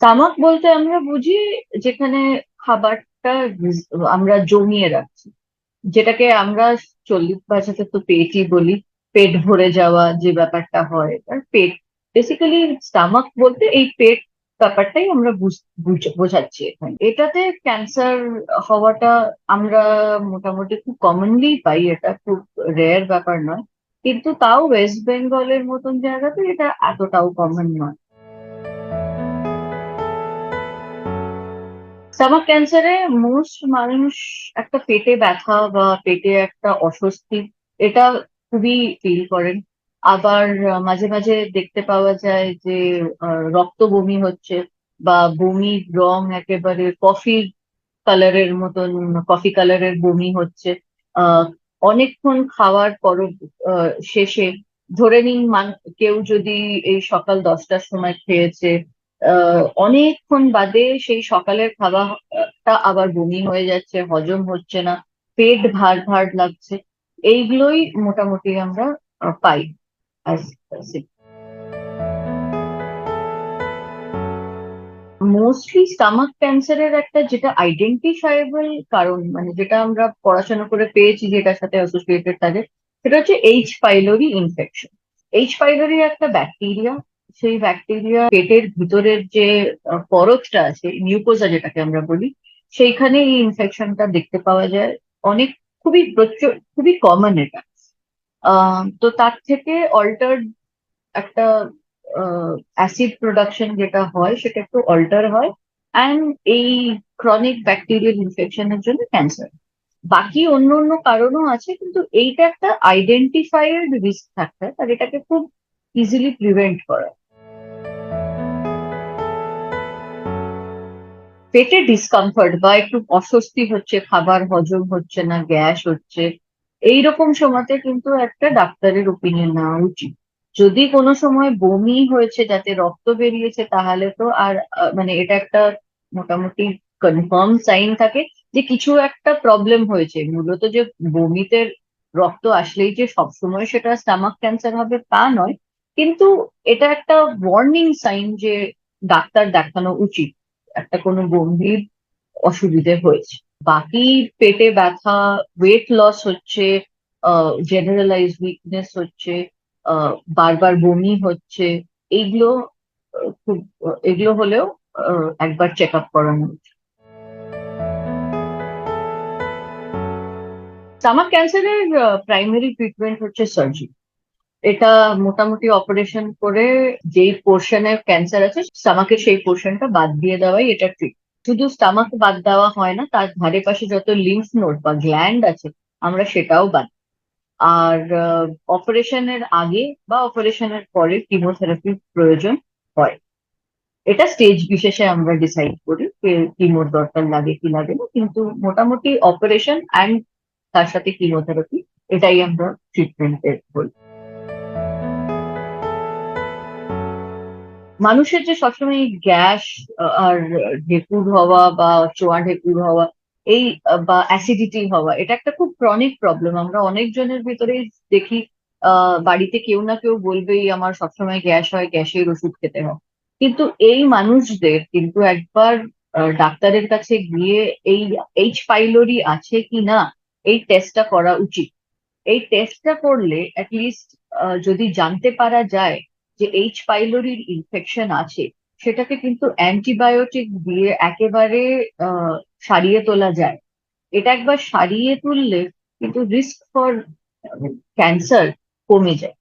Stomach বলতে আমরা বুঝি যেখানে খাবারটা আমরা জমিয়ে রাখছি। যেটাকে আমরা চল্লিশ ভাষাতে তো পেটই বলি, পেট ভরে যাওয়া যে ব্যাপারটা হয়, আর পেট বেসিক্যালি স্টামাক বলতে এই পেট ব্যাপারটাই আমরা বুঝ- বুঝ- বোঝাচ্ছি এখানে। এটাতে ক্যান্সার হওয়াটা আমরা মোটামুটি খুব কমনলি পাই, এটা খুব রেয়ার ব্যাপার নয়। কিন্তু তাও ওয়েস্ট বেঙ্গলের মতন জায়গাতে এটা এতটাও কমন নয়। স্টামাক ক্যান্সারে মোস্ট মানুষ একটা পেটে ব্যথা বা পেটে একটা অস্বস্তি, এটা খুবই ফিল করেন। আবার মাঝে মাঝে দেখতে পাওয়া যায় যে রক্ত বমি হচ্ছে বা বমির রং একেবারে কফি কালারের মতন কফি কালারের বমি হচ্ছে। অনেকক্ষণ খাওয়ার পর শেষে ধরে নিন কেউ যদি এই সকাল দশটার সময় খেয়েছে অনেকক্ষণ বাদে সেই সকালের খাবারটা আবার বমি হয়ে যাচ্ছে, হজম হচ্ছে না, পেট ভার ভার লাগছে। এইগুলোই মোটামুটি আমরা পাই মোস্টলি স্টামাক ক্যান্সারের একটা যেটা আইডেন্টিফাইবল কারণ মানে যেটা আমরা পড়াশোনা করে পেয়েছি যেটার সাথে অ্যাসোসিয়েটেড থাকে, সেটা হচ্ছে H pylori infection H pylori একটা ব্যাকটেরিয়া সেই ব্যাকটেরিয়া পেটের ভিতরের যে পরতটা আছে মিউকোজা যেটাকে আমরা বলি সেইখানে এই ইনফেকশনটা দেখতে পাওয়া যায়। অনেক, খুবই প্রচুর, খুবই কমন এটা। তো তার থেকে অল্টার্ড একটা অ্যাসিড প্রোডাকশন যেটা হয়, সেটা একটু অল্টার হয়। অ্যান্ড এই ক্রনিক ব্যাকটেরিয়াল ইনফেকশনের জন্য ক্যান্সার বাকি অন্য অন্য কারণও আছে, কিন্তু এইটা একটা আইডেন্টিফাইড রিস্ক ফ্যাক্টর আর এটাকে খুব ইজিলি প্রিভেন্ট করা। পেটে ডিসকমফর্ট বা একটু অস্বস্তি হচ্ছে, খাবার হজম হচ্ছে না, গ্যাস হচ্ছে, এইরকম সময়তে কিন্তু একটা ডাক্তারের ওপিনিয়ন নেওয়া উচিত। যদি কোনো সময় বমি হয়েছে, যাতে রক্ত বেরিয়েছে, তাহলে তো আর মানে এটা একটা মোটামুটি কনফার্ম সাইন থাকে যে কিছু একটা প্রবলেম হয়েছে। মূলত যে বমিতে রক্ত আসলেই যে সবসময় সেটা স্টামাক ক্যান্সার হবে তা নয়, কিন্তু এটা একটা ওয়ার্নিং সাইন যে ডাক্তার দেখানো উচিত। একটা কোনো গম্ভীর অসুবিধে হয়েছে। বাকি পেটে ব্যথা ওয়েট লস হচ্ছে জেনারেলাইজ উইকনেস হচ্ছে বারবার বমি হচ্ছে এইগুলো খুব, এগুলো হলেও একবার চেক আপ করানো উচিত। স্টামাক ক্যান্সারের প্রাইমারি ট্রিটমেন্ট হচ্ছে সার্জারি এটা মোটামুটি অপারেশন করে যেই পোর্শনের ক্যান্সার আছে স্টামাকের সেই পোর্শনটা বাদ দিয়ে দেওয়াই এটা ট্রিট শুধু স্টামাক বাদ দেওয়া হয় না, তার ধারে পাশে যত লিম্ফ নোড বা গ্ল্যান্ড আছে, আমরা সেটাও বাদ। আর অপারেশনের আগে বা অপারেশনের পরে কিমোথেরাপির প্রয়োজন হয়। এটা স্টেজ বিশেষে আমরা ডিসাইড করি কিমোর দরকার লাগে কি লাগে না, কিন্তু মোটামুটি অপারেশন অ্যান্ড তার সাথে কিমোথেরাপি এটাই আমরা ট্রিটমেন্টের বলি। মানুষের যে সবসময় গ্যাস আর ঢেকুর হওয়া বা চোয়া ঢেকুর হওয়া, এই বা অ্যাসিডিটি হওয়া, এটা একটা খুব ক্রনিক প্রবলেম আমরা অনেকজনের ভিতরেই দেখি বাড়িতে কেউ না কেউ বলবেই আমার সবসময় গ্যাস হয়, গ্যাসের ওষুধ খেতে হয়। কিন্তু এই মানুষদের কিন্তু একবার ডাক্তারের কাছে গিয়ে এই এইচ পাইলোরি আছে কি না, এই টেস্টটা করা উচিত। এই টেস্টটা করলে অ্যাটলিস্ট যদি জানতে পারা যায় যে এইচ পাইলোরির ইনফেকশন আছে, সেটাকে কিন্তু অ্যান্টিবায়োটিক দিয়ে একেবারে সারিয়ে তোলা যায়। এটা একবার সারিয়ে তুললে কিন্তু রিস্ক ফর ক্যান্সার কমে যায়।